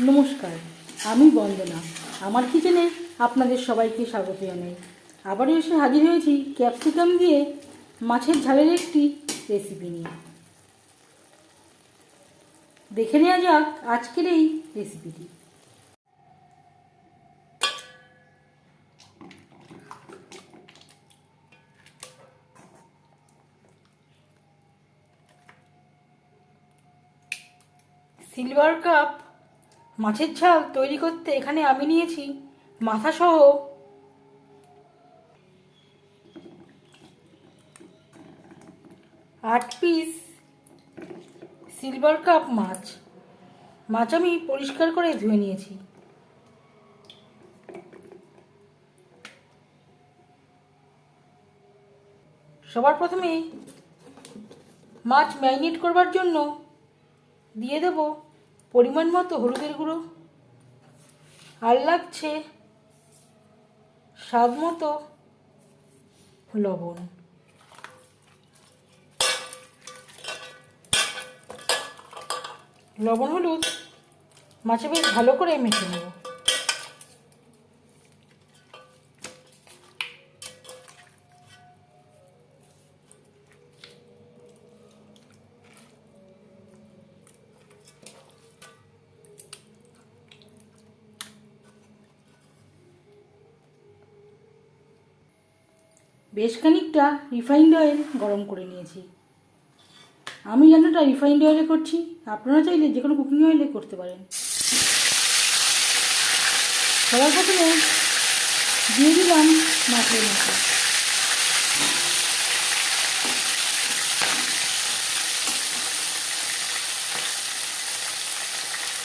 নমস্কার, আমি বন্দনা। আমার কিচেনে আপনাদের সবাইকে স্বাগত জানাই। আবারও এসে হাজির হয়েছি ক্যাপসিকাম দিয়ে মাছের ঝালের একটি রেসিপি নিয়ে। দেখে নেওয়া যাক আজকের এই রেসিপিটি সিলভার কাপ মাছের ঝাল তৈরি করতে এখানে আমি নিয়েছি মাথা সহ আট পিস সিলভার কাপ মাছ। মাছ আমি পরিষ্কার করে ধুয়ে নিয়েছি। সবার প্রথমে মাছ ম্যারিনেট করবার জন্য দিয়ে দেব পরিমাণ মতো হলুদের গুঁড়ো, আর লাগছে স্বাদ মতো লবণ। লবণ হলুদ মাছে বেশ ভালো করে মেখে নেব। বেশ খানিকটা রিফাইন্ড অয়েল গরম করে নিয়েছি। আমি রান্নাটা রিফাইন্ড অয়েলে করছি, আপনারা চাইলে যে কোনো কুকিং অয়েলে করতে পারেন। সবার প্রথমে দিয়ে দিলাম মাছের মশলা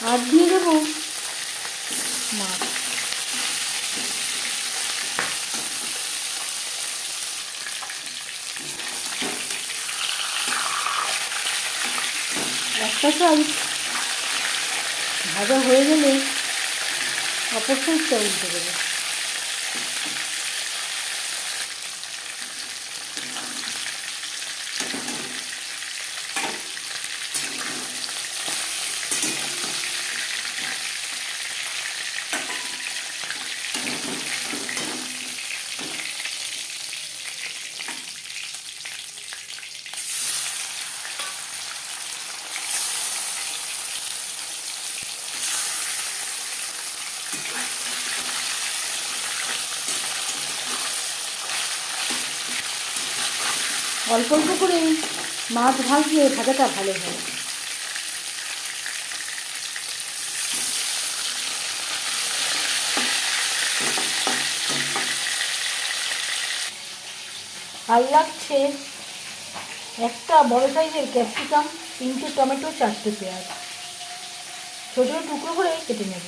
আর দিয়ে দেবো মাছ একটা সাইড ভাজা হয়ে গেলে অপর সাইডটা উল্টে দেবো। অল্প অল্প করে মাছ ভাজলে ভাজাটা ভালো হয়। আর লাগছে একটা বড় সাইজের ক্যাপসিকাম, তিনটে টমেটো, চারটে পেঁয়াজ। ছোটো ছোটো টুকরো করে কেটে নেব।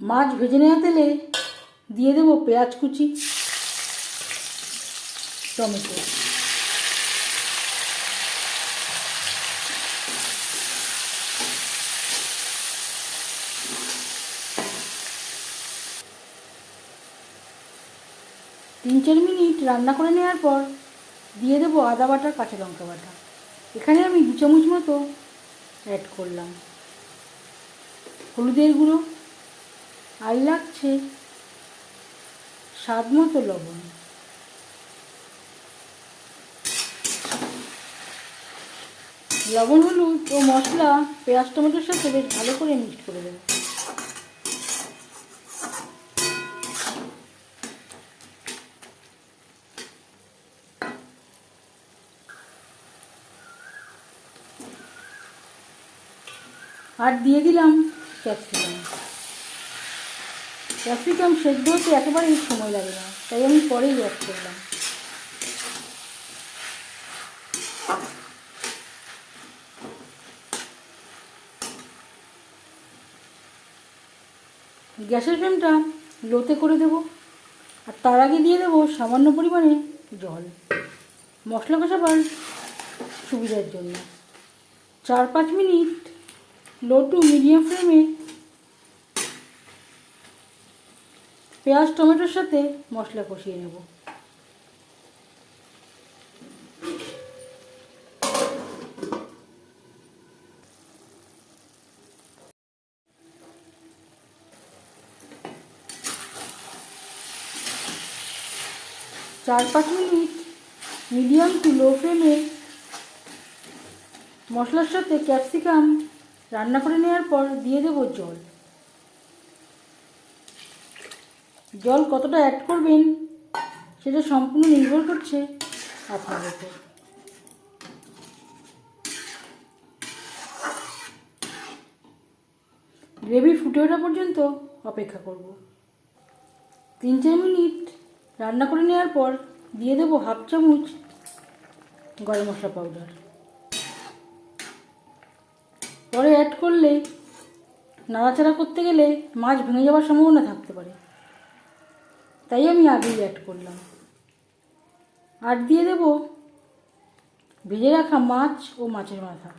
মাছ ভেজে নেওয়া তেলে দিয়ে দেবো পেঁয়াজ কুচি। টমেটো তিন চার মিনিট রান্না করে নেওয়ার পর দিয়ে দেবো আদা বাটা, কাঁচা লঙ্কা বাটা। এখানে আমি দু চামচ মতো অ্যাড করলাম। হলুদের গুঁড়ো। আর লাগছে স্বাদ মতো লবণ। লবণ, হলুদ ও মশলা, পেঁয়াজ, টমেটোর সাথে বেশ ভালো করে মিক্সড করে দেবো। আর দিয়ে দিলাম ক্যাপসিকাম। ক্যাপসিকাম সেদ্ধ হতে একেবারেই সময় লাগে না, তাই আমি পরেই অ্যাড করলাম। গ্যাসের ফ্লেমটা লোতে করে দেব আর তার আগে দিয়ে দেবো সামান্য পরিমাণে জল। মশলা কষাবার সুবিধার জন্য। চার পাঁচ মিনিট লো টু মিডিয়াম ফ্লেমে পেঁয়াজ, টমেটোর সাথে মশলা কষিয়ে নেব। চার পাঁচ মিনিট মিডিয়াম টু লো ফ্লেমে মশলার সাথে ক্যাপসিকাম রান্না করে নেওয়ার পর দিয়ে দেবো জল। জল কতটা অ্যাড করবেন সেটা সম্পূর্ণ নির্ভর করছে আপনার উপর। গ্রেভি ফুটে ওঠা পর্যন্ত অপেক্ষা করব। তিন চার মিনিট রান্না করে নেওয়ার পর দিয়ে দেবো হাফ চামচ গরম মশলা পাউডার। পরে অ্যাড করলে নাড়াচাড়া করতে গেলে মাছ ভেঙে যাওয়ার সম্ভাবনা থাকতে পারে। তাই আমি আগেই অ্যাড করলাম। আর দিয়ে দেব ভেজে রাখা মাছ ও মাছের মাথা।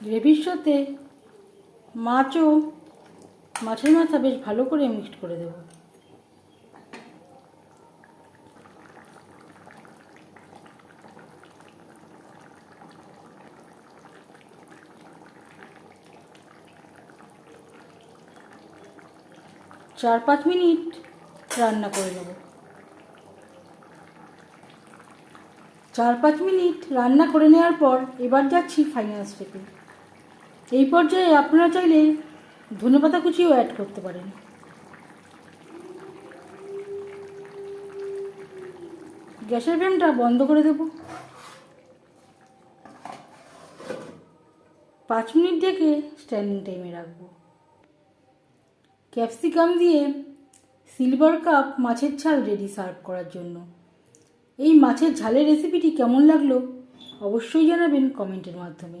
গ্রেভির মাছও মাছের মাথা বেশ ভালো করে মিক্সড করে দেব। চার পাঁচ মিনিট রান্না করে নেব। চার পাঁচ মিনিট রান্না করে নেওয়ার পর এবার যাচ্ছি ফাইনাল স্টেপে এই পর্যায়ে আপনারা চাইলে ধনেপাতা কুচিও অ্যাড করতে পারেন। গ্যাসের ফ্লেমটা বন্ধ করে দেব। পাঁচ মিনিট ডেকে স্ট্যান্ডিং টাইমে রাখব। ক্যাপসিকাম দিয়ে সিলভার কাপ মাছের ঝাল রেডি সার্ভ করার জন্য। এই মাছের ঝালের রেসিপিটি কেমন লাগল অবশ্যই জানাবেন কমেন্টের মাধ্যমে।